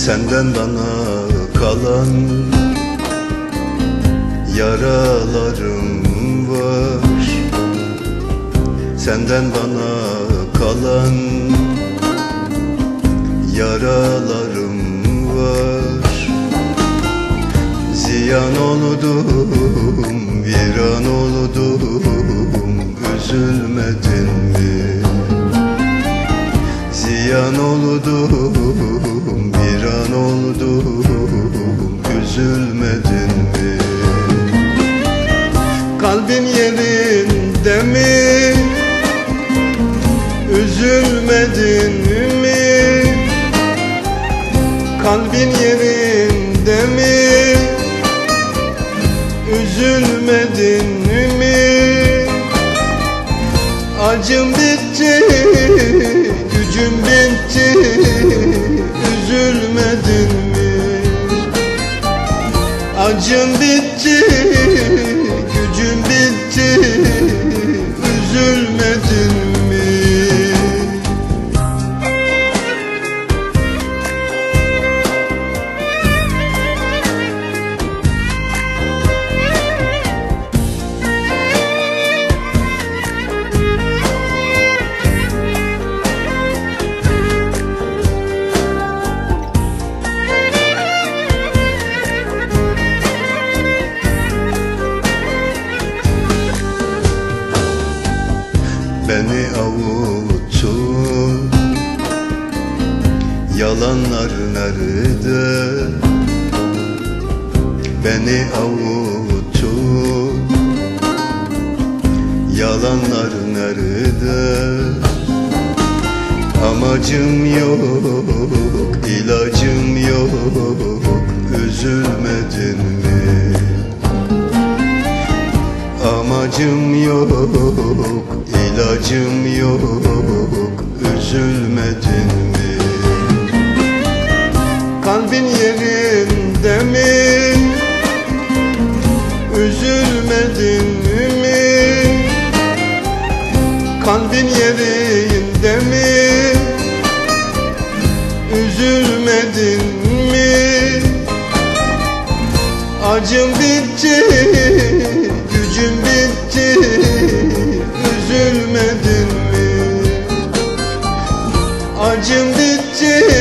Senden bana kalan yaralarım var Senden bana kalan yaralarım var Ziyan oldum, viran oldum Üzülmedin mi? Ziyan oldum, bir an oldum Üzülmedin mi? Kalbin yerinde mi? Üzülmedin mi? Kalbin yerinde mi? Üzülmedin mi? Acım bitti, Acım bitti, gücüm bitti Yalanlar nerede? Beni avuttun Yalanlar nerede? Amacım yok, ilacım yok. Üzülmedin mi? Amacım yok, ilacım yok. Üzülmedin mi? Kalbin yerinde mi? Üzülmedin mi? Kalbin yerinde mi? Üzülmedin mi? Acım bitti, gücüm bitti Üzülmedin mi? Acım bitti